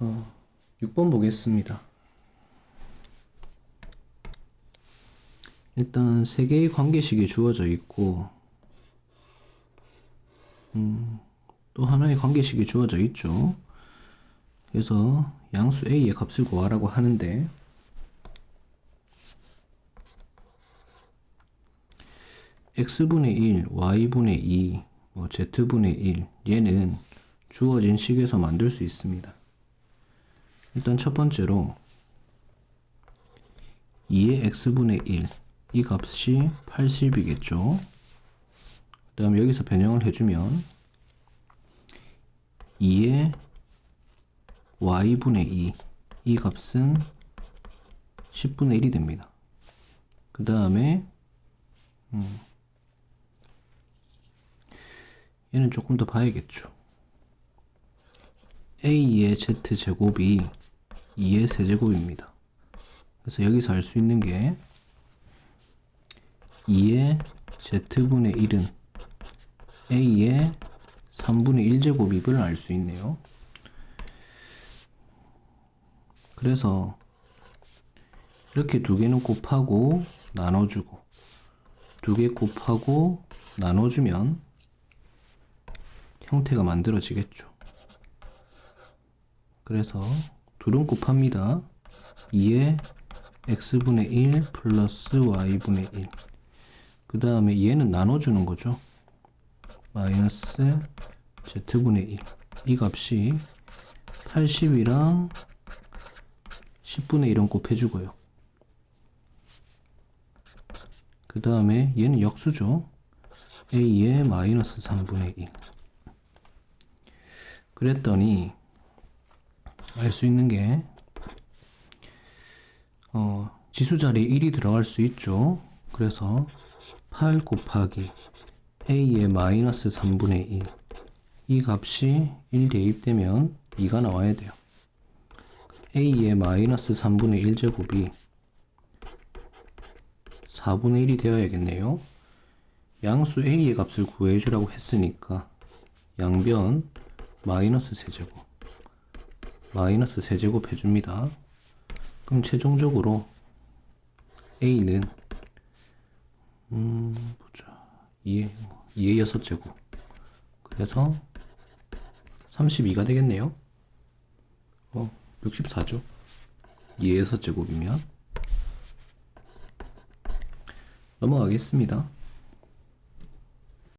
어, 6번 보겠습니다. 일단 세 개의 관계식이 주어져 있고 음, 또 하나의 관계식이 주어져 있죠. 그래서 양수 a의 값을 구하라고 하는데 x분의 1, y분의 2, 뭐 z분의 1 얘는 주어진 식에서 만들 수 있습니다. 일단 첫 번째로 2의 x분의 1, 이 값이 80이겠죠. 그 다음 여기서 변형을 해주면 2의 y분의 2, 이 값은 10분의 1이 됩니다. 그 다음에 음, 얘는 조금 더 봐야겠죠. a의 z제곱이 2의 세제곱입니다. 그래서 여기서 알 수 있는 게 2의 z분의 1은 a의 3분의 1제곱입을 알 수 있네요. 그래서 이렇게 두 개는 곱하고 나눠주고 두 개 곱하고 나눠주면 형태가 만들어지겠죠. 그래서 둘은 곱합니다. 2의 x분의 1 플러스 y분의 1. 그 다음에 얘는 나눠주는 거죠. 마이너스 z분의 1. 이 값이 80이랑 10분의 1은 곱해주고요. 그 다음에 얘는 역수죠. a의 마이너스 3분의 1. 그랬더니 알 수 있는 게 어, 지수 자리에 1이 들어갈 수 있죠. 그래서 8 곱하기 a의 마이너스 3분의 1. 이 값이 1 대입되면 2가 나와야 돼요. a의 마이너스 3분의 1제곱이 4분의 1이 되어야겠네요. 양수 a의 값을 구해주라고 했으니까 양변 마이너스 세제곱 마이너스 세제곱 해줍니다. 그럼 최종적으로 a는 음 보자 2의 2의 6제곱 그래서 32가 되겠네요. 어 64죠. 2의 6제곱이면 넘어가겠습니다.